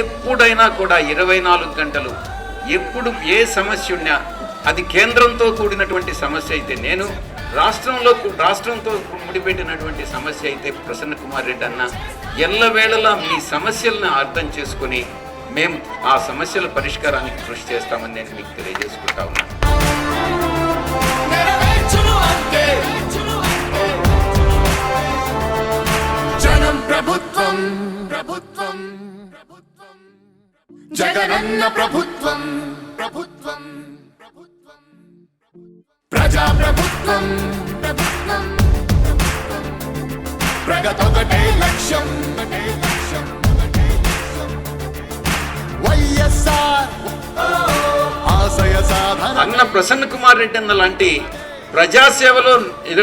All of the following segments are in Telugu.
ఎప్పుడైనా కూడా ఇరవై నాలుగు గంటలు ఎప్పుడు ఏ సమస్య ఉన్నా అది కేంద్రంతో కూడినటువంటి సమస్య అయితే నేను రాష్ట్రంలో రాష్ట్రంతో ముడిపెట్టినటువంటి సమస్య అయితే ప్రసన్న కుమార్ రెడ్డి అన్న ఎల్లవేళలా మీ సమస్యలను అర్థం చేసుకొని మేము ఆ సమస్యల పరిష్కారానికి కృషి చేస్తామని నేను మీకు తెలియజేసుకుంటా ఉన్నాను జనం ప్రభుత్వం ప్రభుత్వం. జగనన్న ప్రభుత్వం. ప్రభుత్వం. ప్రభుత్వం ప్రజా ప్రభుత్వం. ప్రభుత్వం. ప్రగతొకటే లక్ష్యం ఒకటే లక్ష్యం. వైఎస్ఆర్. ఆశయ సాధన. అన్న ప్రసన్న కుమార్ రెడ్డి అన్న లాంటి ప్రజాసేవలో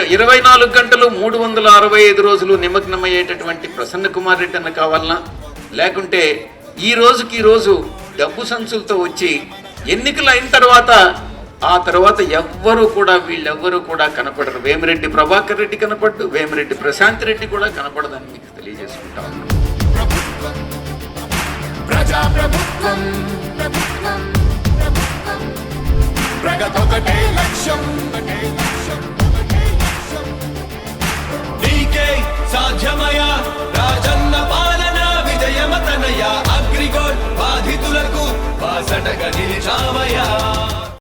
ఇరవై నాలుగు గంటలు మూడు వందల అరవై ఐదు రోజులు నిమగ్నమయ్యేటటువంటి ప్రసన్న కుమార్ రెడ్డి అన్న కావాలనా? లేకుంటే ఈ రోజుకి ఈరోజు డబ్బు సంచులతో వచ్చి ఎన్నికలు అయిన తర్వాత ఆ తర్వాత ఎవ్వరూ కూడా వీళ్ళెవ్వరూ కూడా కనపడరు. వేమిరెడ్డి ప్రభాకర్ రెడ్డి కనపడ్డు వేమిరెడ్డి ప్రశాంత్ రెడ్డి కూడా కనపడదని మీకు తెలియజేసుకుంటాం ప్రగతొకటే లక్ష్యం.